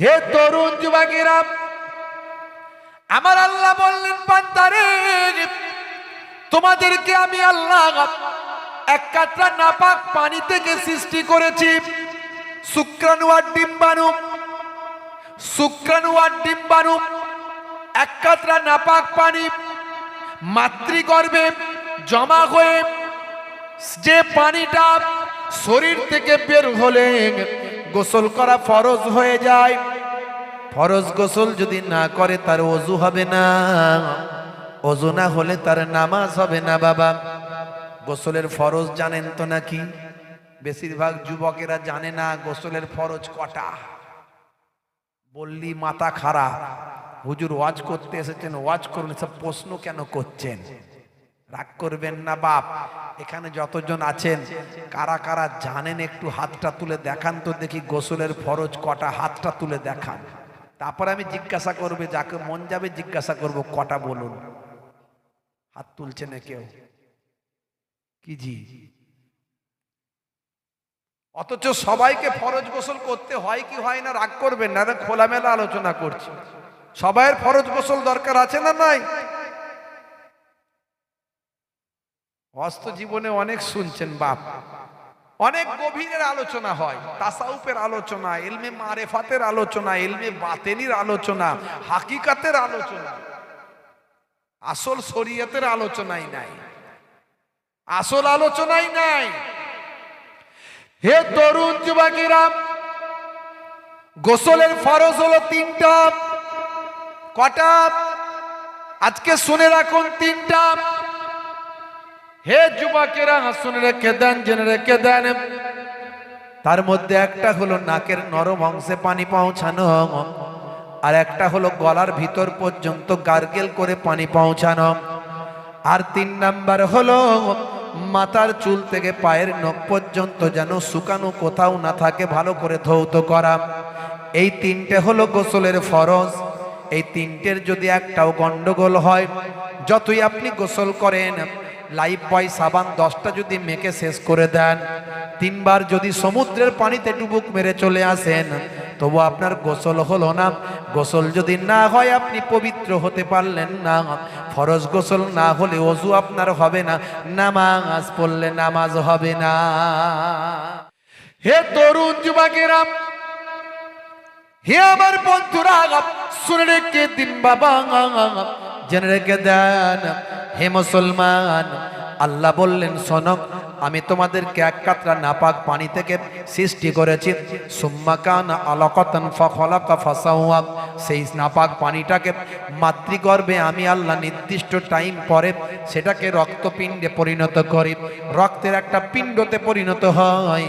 হে তরুণ যুবকেরা, আমার আল্লাহ বললেন পান্তারে তোমাদেরকে আমি আল্লাহ এক কাতরা নাপাক পানি থেকে সৃষ্টি করেছি। শুক্রাণু আর ডিম্বাণু শুক্রাণু আর ডিম্বাণু এক কাতরা নাপাক পানি মাতৃগর্ভে জমা হয়ে যে পানিটা শরীর থেকে বের হলে গোসল করা ফরজ হয়ে যায়। ফরজ গোসল যদি না করে, তার অজু হবে না। অজু না হলে তার নামাজ হবে না, বাবা। গোসলের ফরজ জানেন তো নাকি? বেশিরভাগ যুবকেরা জানে না গোসলের ফরজ কটা। বললি, মাথা খারাপ। হুজুর ওয়াজ করতে এসেছেন, ওয়াজ করুন সব প্রশ্ন কেন করছেন? রাগ করবেন না বাপ। এখানে যতজন আছেন, কারা কারা জানেন একটু হাতটা তুলে দেখান তো দেখি গোসলের ফরজ কটা হাতটা তুলে দেখান। তারপর আমি জিজ্ঞাসা করবে, যাকে মন যাবে জিজ্ঞাসা করব, কটা বলুন? হাত তুলছে না কেউ? কি জি? অথচ সবাইকে ফরজ গোসল করতে হয় কি হয় না, রাগ করবেন না খোলামেলা আলোচনা করছি। সবাইয়ের ফরজ গোসল দরকার আছে না নাই? অস্ত জীবনে অনেক শুনছেন বাপ। অনেক গভীরের আলোচনা হয়, তাসাউফের আলোচনা এলমে মারেফাতের আলোচনা এলমে বাতেনির আলোচনা, হাকিকাতের আলোচনা। আসল শরীয়তের আলোচনাই নাই। আসল আলোচনাই নাই। হে তরুণ যুবকেরা, গোসলের ফরজ হলো তিনটা। কটা? আজকে শুনে রাখুন তিনটা। হে যুবকেরা শুনে রেখে দেন, জেনে রেখে দেন। তার মধ্যে একটা হলো নাকের নরম অংশে পানি পৌঁছানো, আর একটা হলো গলার ভিতর পর্যন্ত গার্গেল করে পানি পৌঁছানো। আর তিন নাম্বার হলো, মাথার চুল থেকে পায়ের নখ পর্যন্ত যেন শুকানো কোথাও না থাকে, ভালো করে ধৌত করা। এই তিনটে হলো গোসলের ফরজ। এই তিনটের যদি একটাও গন্ডগোল হয়, যতই আপনি গোসল করেন লাইফ বয় সাবান দশটা যদি মেখে শেষ করে দেন, তিনবার যদি সমুদ্রের পানিতে ডুবুক মেরে চলে আসেন, তবু আপনার গোসল হলো না। গোসল যদি না হয় আপনি পবিত্র হতে পারলেন না। ফরজ গোসল না হলে অজু আপনার হবে না। নামাজ পড়লে নামাজ হবে না। হে তরুণ যুবকেরা হে আমার বন্ধুরা, শুনে রেখে দিন বাবা। জেনে রেখে দেন, হে মুসলমান, আল্লাহ বললেন সনক আমি তোমাদেরকে এক কাতরা নাপাক পানি থেকে সৃষ্টি করেছি। সুম্মাকান আলাকাতান ফখলাকা ফাসাওয়া। সেই নাপাক পানিটাকে মাতৃগর্ভে আমি আল্লাহ নির্দিষ্ট টাইম পরে সেটাকে রক্তপিণ্ডে পরিণত করি। রক্তের একটা পিণ্ডতে পরিণত হয়।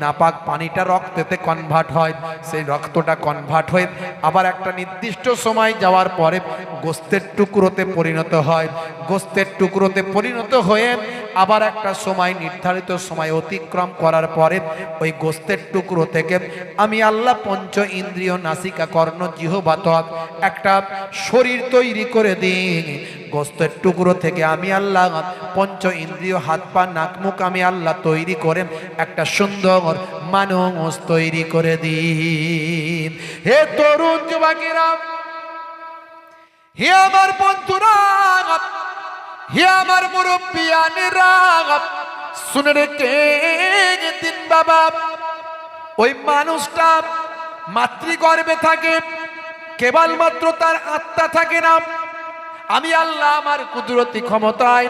নাপাক পানিটা রক্তেতে কনভার্ট হয়। সেই রক্তটা কনভার্ট হয়ে আবার একটা নির্দিষ্ট সময় যাওয়ার পরে গোস্তের টুকরোতে পরিণত হয়। গোস্তের টুকরোতে পরিণত হয়ে আবার একটা সময়, নির্ধারিত সময় অতিক্রম করার পরে ওই গোস্তের টুকরো থেকে আমি আল্লাহ পঞ্চ ইন্দ্রিয় নাসিকা, কর্ণ জিহবাতক একটা শরীর তৈরি করে দিই। গোস্তের টুকরো থেকে আমি আল্লাহ পঞ্চ ইন্দ্রিয়, হাত পা, নাক, মুখ আমি আল্লাহ তৈরি করে একটা সুন্দর মানুষ তৈরি করে দিন হে তরুণ যুবকেরা, হে আমার বন্ধুরা হে আমার মুরব্বিয়ানেরা শুনে রেখে দিন বাবা, ওই মানুষটা মাতৃগর্ভে থাকে, কেবলমাত্র তার আত্মা থাকে না। আমি আল্লাহ আমার কুদরতি ক্ষমতায়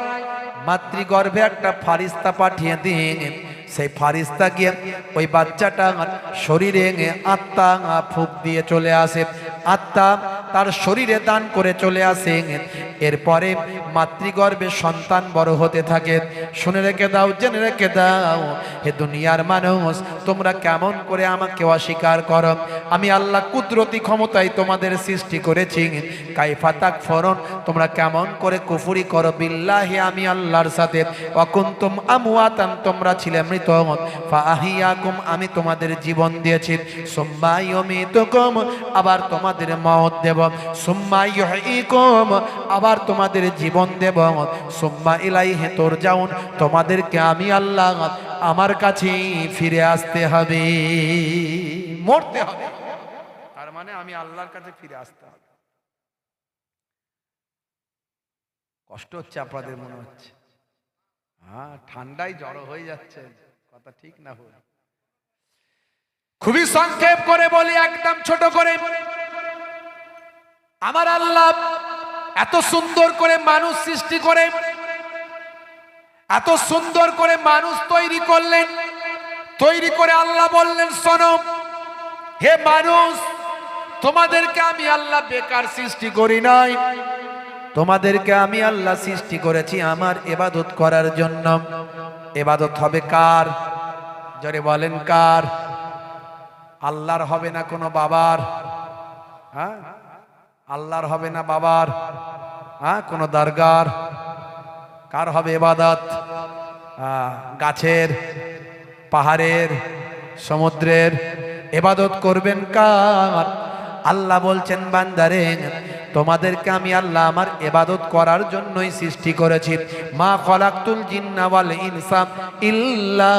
মাতৃগর্ভে একটা ফারিস্তা পাঠিয়ে দিন। সেই ফারিস্তা গিয়ে ওই বাচ্চাটা শরীরে আত্মা ফুক দিয়ে চলে আসে। আত্মা তার শরীরে দান করে চলে আসে। এরপরে মাতৃগর্ভে সন্তান বড় হতে থাকে। শুনে রেখে দাও, জেনে রেখে দাও, হে দুনিয়ার মানুষ, তোমরা কেমন করে আমাকে অস্বীকার করো? আমি আল্লাহ কুদরতি ক্ষমতায় তোমাদের সৃষ্টি করেছি। কাইফা তাক ফরন, তোমরা কেমন করে কুফুরি করো? বিল্লাহে আমি আল্লাহর সাথে। অকুন্তম আমুয়াতান তোমরা ছিলে মৃত ফাহিয়াকুম আমি তোমাদের জীবন দিয়েছি। সোম্মাই অমিতকুম আবার তোমাদের মহৎ দেব। সোম্মাই ইকুম আবার তোমাদের জীবন দেব। সোম্মা ইলাই হেতর যাউন তোমাদেরকে আমি আল্লাহ আমার কাছে ফিরে আসতে হবে। মরতে হবে। তার মানে আমি আল্লাহর কাছে ফিরে আসতে হবে। কষ্ট হচ্ছে আপনাদের মনে হচ্ছে। হ্যাঁ ঠান্ডায় জড়ো হয়ে যাচ্ছে। কথা ঠিক না হল খুবই সংক্ষেপ করে বলি, একদম ছোট করে। আমার আল্লাহ এত সুন্দর করে মানুষ সৃষ্টি করে, এত সুন্দর করে মানুষ তৈরি করলেন, তৈরি করে আল্লাহ বললেন, শোনো, হে মানুষ, তোমাদেরকে আমি আল্লাহ বেকার সৃষ্টি করি নাই। তোমাদেরকে আমি আল্লাহ সৃষ্টি করেছি আমার এবাদত করার জন্য। এবাদত হবে কার? জরে বলেন কার? আল্লাহর হবে না কোনো বাবার? হ্যাঁ? আল্লাহর হবে না বাবার? হ্যাঁ কোনো দরগার? কার হবে এবাদত আহ, গাছের পাহাড়ের সমুদ্রের এবাদত করবেন কার? আল্লাহ বলছেন বান্দারে তোমাদেরকে আমি আল্লাহ আমার এবাদত করার জন্যই সৃষ্টি করেছি। মা খলাকতুল জিন্না ওয়াল ইনসা ইল্লা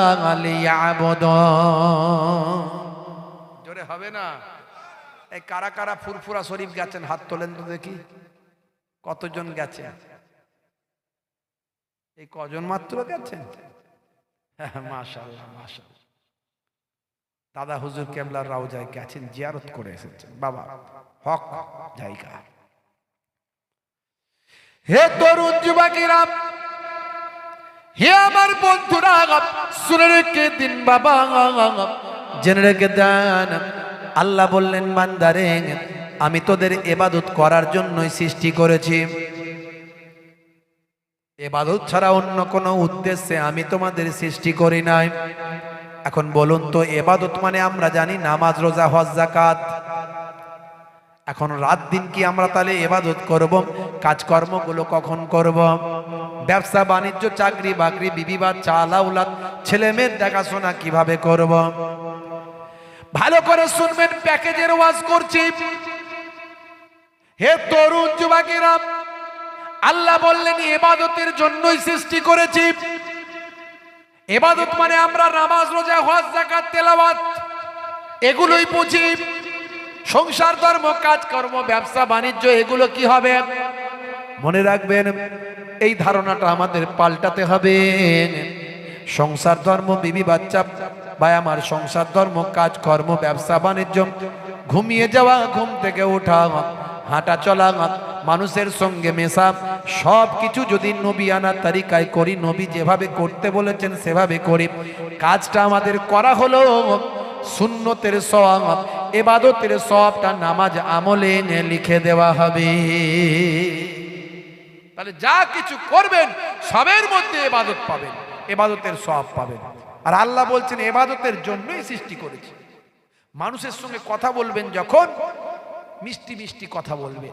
জোরে হবে না? এই কারা কারা ফুরফুরা শরীফ গেছেন, হাত তোলেন তো দেখি। কতজন গেছে? এই কজন মাত্র গেছেন? মাশাল্লাহ দাদা হুজুর কেবলার রাউজায় গেছেন, জিয়ারত করে এসেছেন। বাবা, হক, জায়গা। হে তরুণ যুবকেরা, হে আমার বন্ধুরা, শুনে রেখে দিন বাবা। জেনে রেখে দেন, আল্লাহ বললেন, বান্দারে, আমি তোদের এবাদত করার জন্যই সৃষ্টি করেছি। এবাদত ছাড়া অন্য কোনো উদ্দেশ্যে আমি তোমাদের সৃষ্টি করি নাই। এখন বলুন তো, এবাদত মানে আমরা জানি নামাজ, রোজা, হজ জাকাত এখন রাত দিন কি আমরা তাহলে এবাদত করব? কাজকর্মগুলো কখন করব? ব্যবসা, বাণিজ্য, চাকরি বাকরি বিবি বা চালাউলাদ ছেলে মেয়ের দেখাশোনা কীভাবে করব? ভালো করে শুনবেন, প্যাকেজের ওয়াজ করছি। হে তরুণ যুবকেরা, আল্লাহ বললেন, এবাদতের জন্যই সৃষ্টি করেছি। এবাদত মানে আমরা নামাজ, রোজা, হজ জাকাত তেলাওয়াত, এগুলোই বুঝি। সংসার, ধর্ম কাজকর্ম ব্যবসা, বাণিজ্য, এগুলো কি হবে? মনে রাখবেন, এই ধারণাটা আমাদের পাল্টাতে হবে। সংসার, ধর্ম, বিবি, বাচ্চা বা আমার সংসার, ধর্ম কাজকর্ম ব্যবসা, বাণিজ্য, ঘুমিয়ে যাওয়া, ঘুম থেকে ওঠা, হাঁটা চলা, মানুষের সঙ্গে মেশা সব কিছু যদি নবী আনার তালিকায় করি, নবী যেভাবে করতে বলেছেন, সেভাবে করি। কাজটা আমাদের করা হলো শূন্যতের সব এবাদতের সবটা নামাজ আমলে লিখে দেওয়া হবে। তাহলে যা কিছু করবেন, সবের মধ্যে এবাদত পাবেন এবাদতের সব পাবেন। আর আল্লাহ বলছেন এবাদতের জন্যই সৃষ্টি করেছে। মানুষের সঙ্গে কথা বলবেন যখন, মিষ্টি মিষ্টি কথা বলবেন।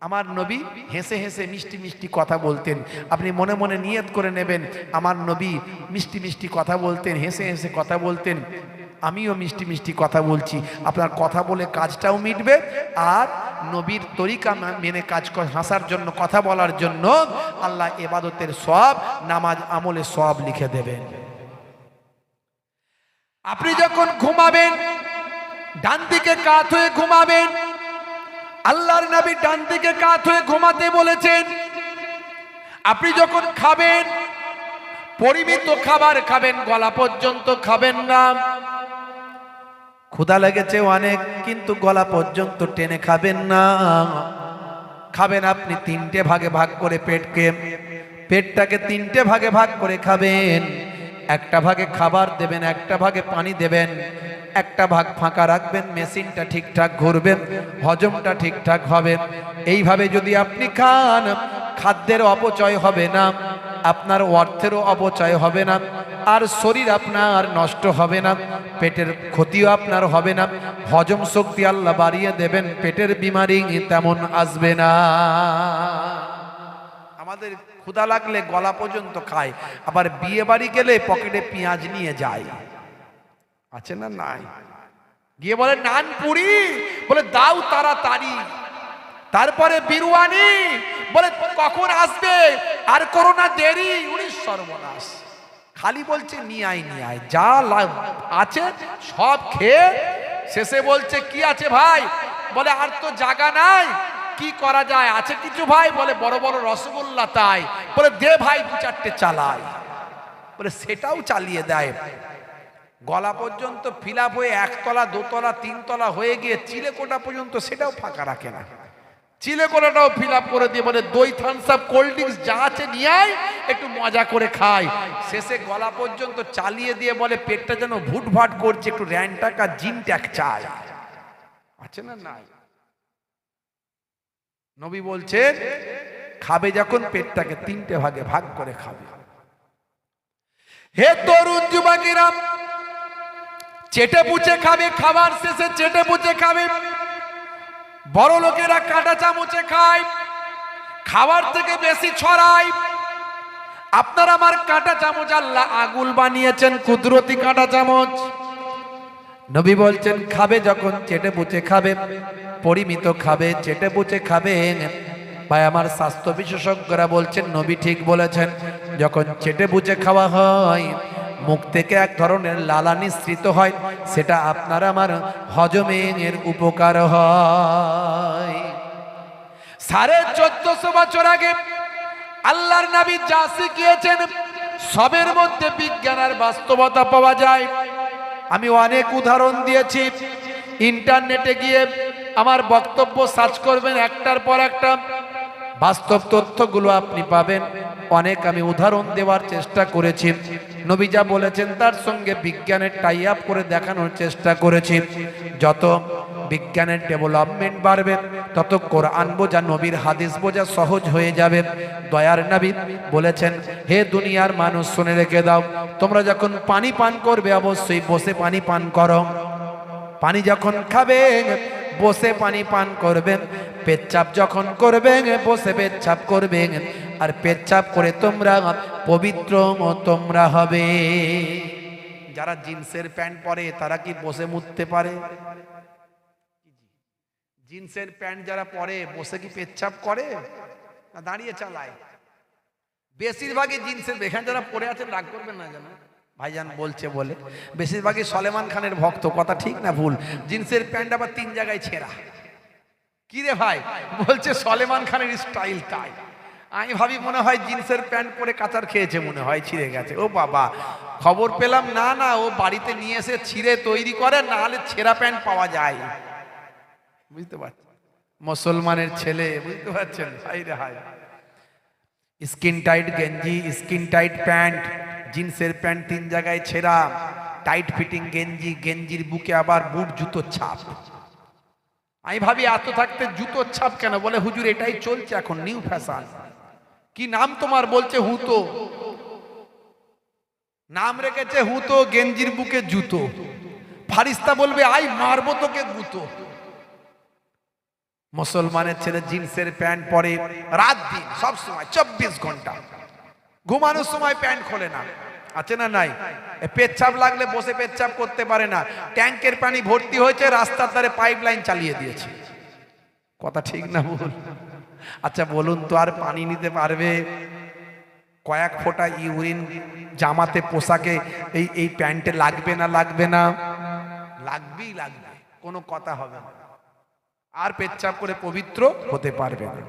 আমার নবী হেসে হেসে মিষ্টি মিষ্টি কথা বলতেন। আপনি মনে মনে নিয়ত করে নেবেন, আমার নবী মিষ্টি মিষ্টি কথা বলতেন, হেসে হেসে কথা বলতেন। আমিও মিষ্টি মিষ্টি কথা বলছি। আপনার কথা বলে কাজটাও মিটবে আর নবীর তরিকা মেনে কাজ হাসার জন্য, কথা বলার জন্য আল্লাহ এবাদতের সব নামাজ আমলে সব লিখে দেবেন। আপনি যখন ঘুমাবেন, ডান দিকে কাত হয়ে ঘুমাবেন, আল্লাহর নবী ডান দিকে কাত হয়ে ঘুমাতে বলেছেন। আপনি যখন খাবেন পরিমিত খাবার খাবেন, গলা পর্যন্ত খাবেন না। ক্ষুধা লেগেছে অনেক, কিন্তু গলা পর্যন্ত টেনে খাবেন না। খাবেন আপনি তিনটে ভাগে ভাগ করে পেটকে। পেটটাকে তিনটে ভাগে ভাগ করে খাবেন। একটা ভাগে খাবার দেবেন, একটা ভাগে পানি দেবেন। একটা ভাগ ফাঁকা রাখবেন, মেশিনটা ঠিকঠাক ঘুরবে হজমটা ঠিকঠাক হবে। এইভাবে যদি আপনি খান, খাদ্যের অপচয় হবে না। আপনার অর্থেরও অপচয় হবে না, আর শরীর আপনার নষ্ট হবে না, পেটের ক্ষতিও আপনার হবে না, হজম শক্তি আল্লাহ বাড়িয়ে দেবেন, পেটের বিমারি তেমন আসবে না। আমাদের ক্ষুধা লাগলে গলা পর্যন্ত খায়, আবার বিয়ে বাড়ি গেলে পকেটে পেঁয়াজ নিয়ে যায়। আছে না নাই? গিয়ে বলে নান পুরি বলে, দাও তারা তাড়াতাড়ি। তারপরে বিরুয়ানি বলে, কখন আসবে? আর করোনা দেরি। উনি সর্বনাশ। খালি বলছে নিয়ে আয় নিয়ে আয়। যা আছে, সব খেয়ে শেষে বলছে, কি আছে ভাই? বলে, আর তো জায়গা নাই। কি করা যায়? আছে কিছু ভাই? বলে, বড় বড় রসগোল্লা তাই। বলে, দে ভাই, দু চারটে চালায় বলে, সেটাও চালিয়ে দেয়। গলা পর্যন্ত ফিলাপ হয়ে একতলা, দোতলা, তিনতলা হয়ে গিয়ে চিলেকোটা পর্যন্ত সেটাও ফাঁকা রাখে না। চিলেকোটাটাও ফিল আপ করে দিয়ে বলে, দই থামস আপ কোল্ড ড্রিঙ্কস যা আছে নিয়ে আয়, একটু মজা করে খাই। শেষে গলা পর্যন্ত চালিয়ে দিয়ে বলে, পেটটা যেন ভুটভাট করছে, একটু র্যান টাকা জিন ট্যাক চাই। আছে না নাই? নবী বলছে খাবে যখন পেটটাকে তিনটে ভাগে ভাগ করে খাবে। হে তরুণ যুবকেরা চেটে পুচে খাবে, খাবার শেষে চেটে পুচে খাবে। বড় লোকেরা কাঁটা চামচে খায়, খাবার থেকে বেশি ছড়ায়। আপনার আমার কাঁটা চামচ, আল্লাহ আগুল বানিয়েছেন, কুদরতি কাঁটা চামচ। নবী বলছেন, খাবে যখন, চেটে বুচে খাবে, পরিমিত খাবে, চেটে পুচে খাবে। ভাই, আমার স্বাস্থ্য বিশেষজ্ঞরা বলছেন, নবী ঠিক বলেছেন, যখন চেটে বুচে খাওয়া হয় মুখ থেকে এক ধরনের লালা নিঃসৃত হয়, সেটা আপনার আমার হজমের উপকার হয়। সাড়ে চোদ্দশো বছর আগে আল্লাহর নবী যা শিখিয়েছেন, সবের মধ্যে বিজ্ঞান আর বাস্তবতা পাওয়া যায়। আমি অনেক উদাহরণ দিয়েছি। ইন্টারনেটে গিয়ে আমার বক্তব্য সার্চ করবেন একটার পর একটা। বাস্তব তথ্যগুলো আপনি পাবেন। অনেক আমি উদাহরণ দেওয়ার চেষ্টা করেছি। নবী যা বলেছেন তার সঙ্গে বিজ্ঞানের টাই আপ করে দেখানোর চেষ্টা করেছি। যত বিজ্ঞানের ডেভেলপমেন্ট বাড়বে, তত কোরআন বোঝা, নবীর হাদিস বোঝা সহজ হয়ে যাবে। দয়ার নবী বলেছেন, হে দুনিয়ার মানুষ, শুনে রেখে দাও, তোমরা যখন পানি পান করবে, অবশ্যই বসে পানি পান করো। পানি যখন খাবে বসে পানি পান করবেন, পেচ্ছাপ যখন করবেন, বসে পেচ্ছাপ করবেন, আর পেচ্ছাপ করে তোমরা পবিত্র তোমরা হবে। যারা জিন্সের প্যান্ট পরে, তারা কি বসে মুততে পারে? জিন্সের প্যান্ট যারা পরে, বসে কি পেচ্ছাপ করে? না দাঁড়িয়ে চালায়। বেশিরভাগই জিন্সের, এখানে যারা পরে আছেন, রাগ করবেন না জানো ভাইজান বলছে বলে, বেশিরভাগই সলেমান খানের ভক্ত, কথা ঠিক না ভুল? জিন্সের প্যান্ট আবার তিন জায়গায় ছেঁড়া। কি রে ভাই? বলছে, সলেমান খানের স্টাইল তাই। আমি ভাবি, মনে হয় জিন্সের প্যান্ট পরে কাচার খেয়েছে, মনে হয় ছিঁড়ে গেছে। ও বাবা, খবর পেলাম, না না, ও বাড়িতে নিয়ে এসে ছিঁড়ে তৈরি করে, না হলে ছেঁড়া প্যান্ট পাওয়া যায়। বুঝতে পারছেন মুসলমানের ছেলে, বুঝতে পারছেন? হাই রে হাই স্কিন টাইট গেঞ্জি, স্কিন টাইট প্যান্ট জিন্সের প্যান্ট তিন জায়গায় ছেঁড়া, টাইট ফিটিং গেঞ্জি, গেঞ্জির বুকে আবার বুট, জুতোর ছাপ। আমি ভাবি, এত থাকতে জুতোর ছাপ কেন? বলে, হুজুর, এটাই চলছে এখন নিউ ফ্যাশন কি নাম তোমার? বলছে, হুতো। নাম রেখেছে, হুতো, গেঞ্জির বুকে জুতো। ফারিস্তা বলবে, আই, মারবো তোকে গুতো মুসলমানের ছেলে জিন্সের প্যান্ট পরে রাত দিন সবসময় চব্বিশ ঘণ্টা। ঘুমানোর সময় প্যান্ট খোলে না। আছে না নাই? পেচ্ছাপ লাগলে বসে পেচ্ছাপ করতে পারে না। ট্যাঙ্কের পানি ভর্তি হয়েছে, রাস্তার ধারে পাইপ লাইন চালিয়ে দিয়েছে। কথা ঠিক না বল আচ্ছা বলুন তো, আর পানি নিতে পারবে? কয়েক ফোঁটা ইউরিন জামাতে, পোশাকে, এই এই প্যান্টে লাগবে না লাগবে না? লাগবেই লাগবে, কোনো কথা হবে না। আর পেচ্ছাপ করে পবিত্র হতে পারবে না।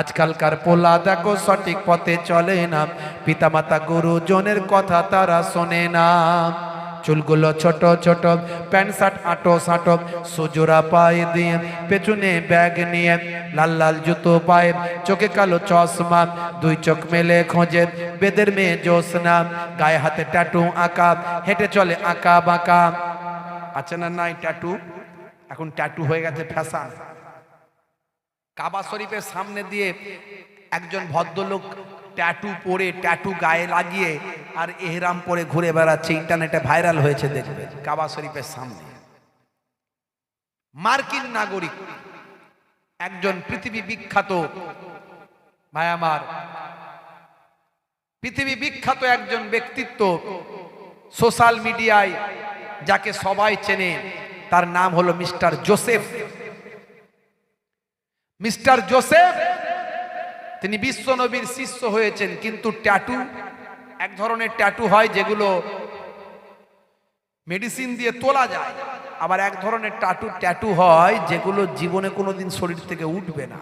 আজকালকার পোলা দেখো সঠিক পথে চলে না। পিতামাতা গুরুজনের কথা তারা শোনে না। চুলগুলো ছোট ছোট, প্যান্ট শার্ট আটো সাটো, সুজোরা পায়ে দিয়ে পেছনে ব্যাগ নিয়ে, লাল লাল জুতো পায়ে, চোখে কালো চশমা, দুই চোখ মেলে খোঁজে, বেদের মেয়ে জোসনা গায়ে হাতে ট্যাটু আঁকা, হেঁটে চলে আঁকা বাঁকা। আছে না নাই ট্যাটু? এখন ট্যাটু হয়ে গেছে ফ্যাশন। কাবা শরীফের সামনে দিয়ে একজন ভদ্রলোক ট্যাটু পরে ট্যাটু গায়ে লাগিয়ে আর এহরাম পরে ঘুরে বেড়াচ্ছে। ইন্টারনেটে ভাইরাল হয়েছে দেখবে কাবা শরীফের সামনে। মার্কিন নাগরিক, একজন পৃথিবী বিখ্যাত, ভাই আমার, পৃথিবী বিখ্যাত একজন ব্যক্তিত্ব সোশ্যাল মিডিয়ায় যাকে সবাই চেনে, তার নাম হলো মিস্টার জোসেফ মিস্টার জোসেফ, তিনি বিশ্ব নবীর শিষ্য হয়েছেন, কিন্তু ট্যাটু, এক ধরনের ট্যাটু হয় যেগুলো মেডিসিন দিয়ে তোলা যায়। আবার এক ধরনের টাটু ট্যাটু হয় যেগুলো জীবনে কোনোদিন শরীর থেকে উঠবে না।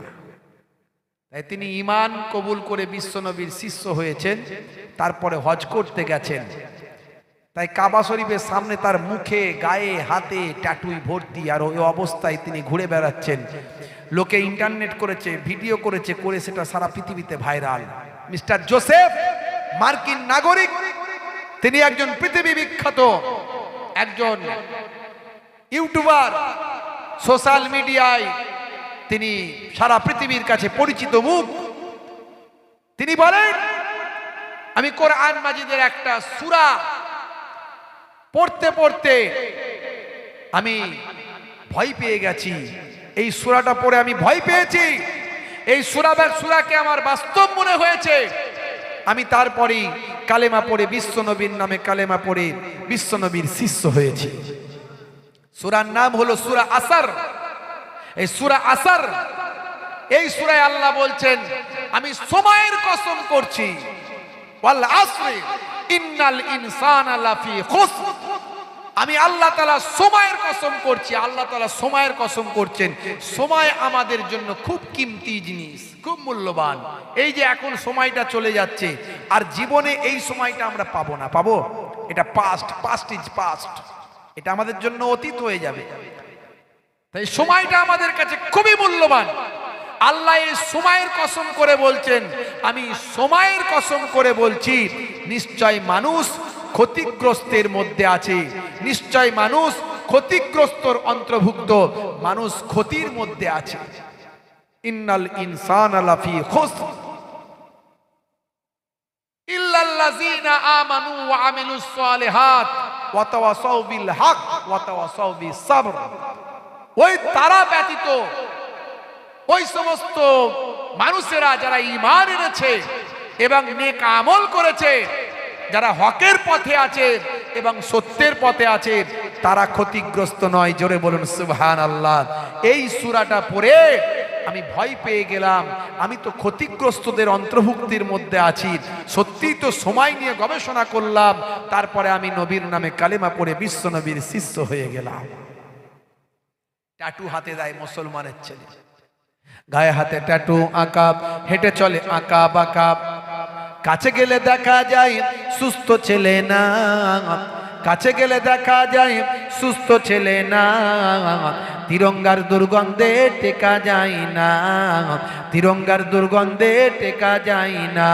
তাই তিনি ইমান কবুল করে বিশ্বনবীর শিষ্য হয়েছেন, তারপরে হজ করতে গেছেন। তাই কাবা শরীফের সামনে তার মুখে, গায়ে, হাতে ট্যাটুই ভর্তি আর ওই অবস্থায় তিনি ঘুরে বেড়াচ্ছেন। লোকে ইন্টারনেট করেছে, ভিডিও করেছে, করে সেটা সারা পৃথিবীতে ভাইরাল। মিস্টার জোসেফ, মার্কিন নাগরিক, তিনি একজন পৃথিবী বিখ্যাত, একজন ইউটিউবার, সোশ্যাল মিডিয়ায় তিনি সারা পৃথিবীর কাছে পরিচিত মুখ। তিনি বলেন, আমি কোরআন মাজিদের একটা সূরা পড়তে পড়তে আমি ভয় পেয়ে গেছি। এই সুরাটা পড়ে আমি ভয় পেয়েছি। এই সূরা বা, সূরাকে আমার বাস্তব মনে হয়েছে। আমি তারপরেই কালেমা পড়ে বিশ্বনবীর নামে কালেমা পড়ে বিশ্বনবীর শিষ্য হয়েছি। সুরার নাম হলো সুরা আসার। এই সুরা আসার, এই সূরায় আল্লাহ বলছেন, আমি সময়ের কসম করছি। আসরি ইন্নাল ইনসানা লাফি আমি আল্লাহ তালা সময়ের কসম করছি, আল্লাহ তালা সময়ের কসম করছেন। সময় আমাদের জন্য খুব কিমতি জিনিস, খুব মূল্যবান। এই যে এখন সময়টা চলে যাচ্ছে, আর জীবনে এই সময়টা আমরা পাবো না। পাবো? এটা পাস্ট পাস্ট ইজ পাস্ট এটা আমাদের জন্য অতীত হয়ে যাবে। তাই সময়টা আমাদের কাছে খুবই মূল্যবান। আল্লাহ এই সময়ের কসম করে বলছেন, আমি সময়ের কসম করে বলছি নিশ্চয় মানুষ ক্ষতিগ্রস্তের মধ্যে আছে। নিশ্চয় মানুষ ক্ষতিগ্রস্তর অন্তর্ভুক্ত। মানুষ ক্ষতির মধ্যে আছে। ইন্নাল ইনসান আলাফি মানুষেরা যারা ঈমান এনেছে এবং নেক আমল করেছে। যারা হকের পথে আছে এবং সত্যের পথে আছে, তারা ক্ষতিগ্রস্ত নয়। জোরে বলুন সুবহান আল্লাহ এই সূরাটা পড়ে আমি ভয় পেয়ে গেলাম। আমি তো ক্ষতিগ্রস্তদের অন্তর্ভুক্তির মধ্যে আছি। সত্যি তো সময় নিয়ে গবেষণা করলাম। তারপরে আমি নবীর নামে কালেমা পড়ে বিশ্ব নবীর শিষ্য হয়ে গেলাম। ট্যাটু হাতে দেয় মুসলমানের ছেলে। গায়ে হাতে ট্যাটু, আঁকা, হেঁটে চলে, আঁকা, বাঁকা। কাছে গেলে দেখা যায় সুস্থ ছেলে না। কাছে গেলে দেখা যায় সুস্থ ছেলে না। তিরঙ্গার দুর্গন্ধে টেকা যায় না। তিরঙ্গার দুর্গন্ধে টেকা যায় না।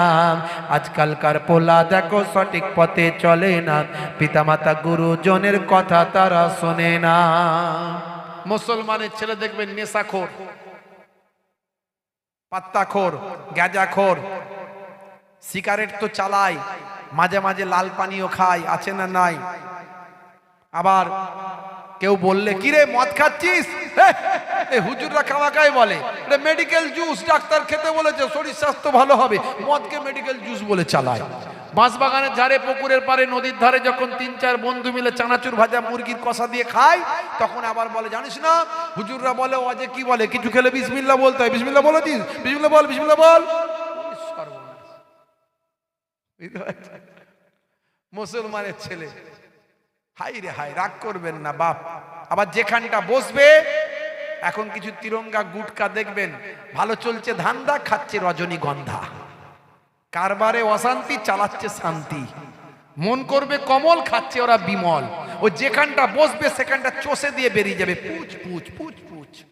আজকালকার পোলা দেখো সঠিক পথে চলে না। পিতামাতা গুরুজনের কথা তারা শোনে না। মুসলমানের ছেলে দেখবেন নেশাখোর, পাত্তাখোর, গ্যাজাখোর সিগারেট তো চালায়, মাঝে মাঝে লাল পানিও খায়, আছে না নাই? আবার কেউ বললে, কিরে, মদ খাচ্ছিস? হুজুররা খাওয়াকাই বলে মেডিকেল জুস ডাক্তার খেতে বলেছে, শরীর স্বাস্থ্য ভালো হবে। মদকে মেডিকেল জুস বলে চালায়। বাঁশবাগানের ধারে, পুকুরের পারে নদীর ধারে যখন তিন চার বন্ধু মিলে চানাচুর ভাজা মুরগির কষা দিয়ে খায়, তখন আবার বলে, জানিস না? হুজুররা বলে যে কি বলে? কিছু খেলে বিসমিল্লা বলতে হয়। বিসমিল্লা বলেছিস বিসমিল্লা বল বিসমিল্লা বল? মুসলমানের ছেলে। হাই রে হাই রাগ করবেন না, বাপ। আবার যেখানটা বসবে, এখন কিছু তিরঙ্গা গুটকা দেখবেন, ভালো চলছে ধান্দা, খাচ্ছে রজনীগন্ধা কারবারে অশান্তি, চালাচ্ছে শান্তি। মন করবে কমল, খাচ্ছে ওরা বিমল। ও যেখানটা বসবে, সেখানটা চষে দিয়ে বেরিয়ে যাবে। পুচ পুচ পুচ পুচ।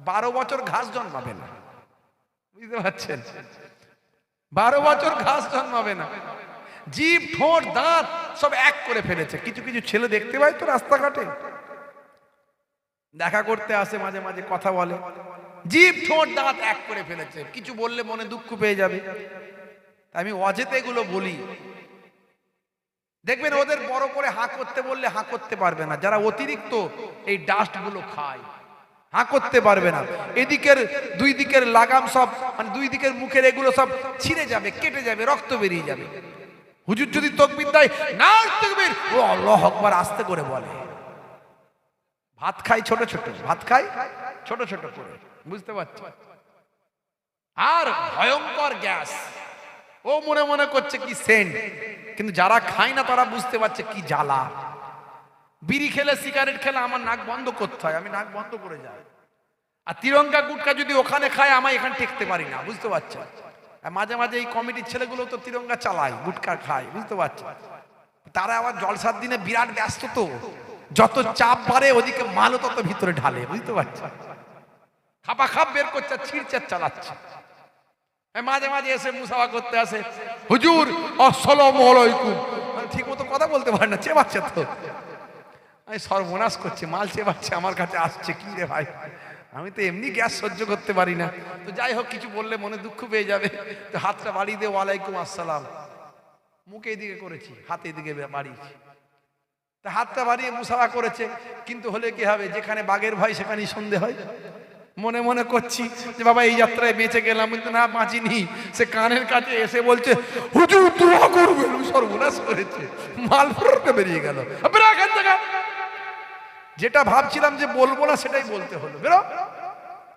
বারো বছর ঘাস জন্মাবে না। বুঝতে পারছেন? বারো বছর ঘাস জন্মাবে না। জিভ ঠোঁট, দাঁত সব এক করে ফেলেছে। কিছু কিছু ছেলে দেখতে পাই তো রাস্তাঘাটে। দেখা করতে আসে, মাঝে মাঝে কথা বলে। জিভ ঠোঁট, দাঁত এক করে ফেলেছে। কিছু বললে মনে দুঃখ পেয়ে যাবে। আমি অজেতে এগুলো বলি। দেখবেন ওদের বড় করে হাঁ করতে বললে হাঁ করতে পারবে না। যারা অতিরিক্ত এই ডাস্টগুলো খায়। হাঁ করতে পারবে না। এদিকের দুই দিকের লাগাম সব মানে দুই দিকের মুখের এগুলো সব ছিঁড়ে যাবে, কেটে যাবে, রক্ত বেরিয়ে যাবে। হুজুর যদি তকবির দেয় না তকবির, ও আল্লাহ আকবার আস্তে করে বলে। ভাত খাই ছোট ছোট, ভাত খাই ছোট ছোট করে, বুঝতে পারছি? আর ভয়ঙ্কর গ্যাস। ও মনে মনে করছে কি সেন্ট, কিন্তু যারা খায় না তারা বুঝতে পারছে কি জ্বালা। বিড়ি খেলে সিগারেট খেলে আমার নাক বন্ধ করতে হয়, আমি নাক বন্ধ করে যাই। আর তিরঙ্গা গুটকা যদি ওখানে খায় আমি এখানে টেকতে পারি না, বুঝতে পারছেন আর মাঝে মাঝে এই কমিটির ছেলেগুলো তো তিরঙ্গা চালায়, গুটকা খায়, বুঝতে পারছেন তারা আবার জলসার দিনে বিরাট ব্যস্ত তো। যত চাপ বাড়ে, ওদিকে মালও তত ভিতরে ঢালে, বুঝতে পারছেন খাপা খাপ বের করছে ছিঁড়চার চালাচ্ছে। মাঝে মাঝে এসে মুসাফা করতে আসে, হুজুর, আসসালামু আলাইকুম। ঠিক মতো কথা বলতে পারে না, চেবাচ্ছে তো। আমি সর্বনাশ করছে, মাল চেবাচ্ছে আমার কাছে আসছে, কি রে ভাই? আমি তো এমনি গ্যাস সহ্য করতে পারি না। তো যাই হোক, কিছু বললে মনে দুঃখ পেয়ে যাবে। তো হাতটা বাড়িয়ে দিয়ে ওয়ালাইকুম আসসালাম। মুখে এদিকে করেছি, হাতে এদিকে বাড়িয়েছি। তা হাতটা বাড়িয়ে মুসাফা করেছে, কিন্তু হলে কি হবে? যেখানে বাঘের ভয়, সেখানেই সন্ধে হয়। মনে মনে করছি যে, বাবা, এই যাত্রায় বেঁচে গেলাম, কিন্তু না, বাঁচিনি। সে কানের কাছে এসে বলছে, হুজুর, দোয়া করবেন। ও সর্বনাশ করেছে। মাল বেরিয়ে গেল। এখান থেকে। যেটা ভাবছিলাম যে বলব না সেটাই বলতে হলো বেরো।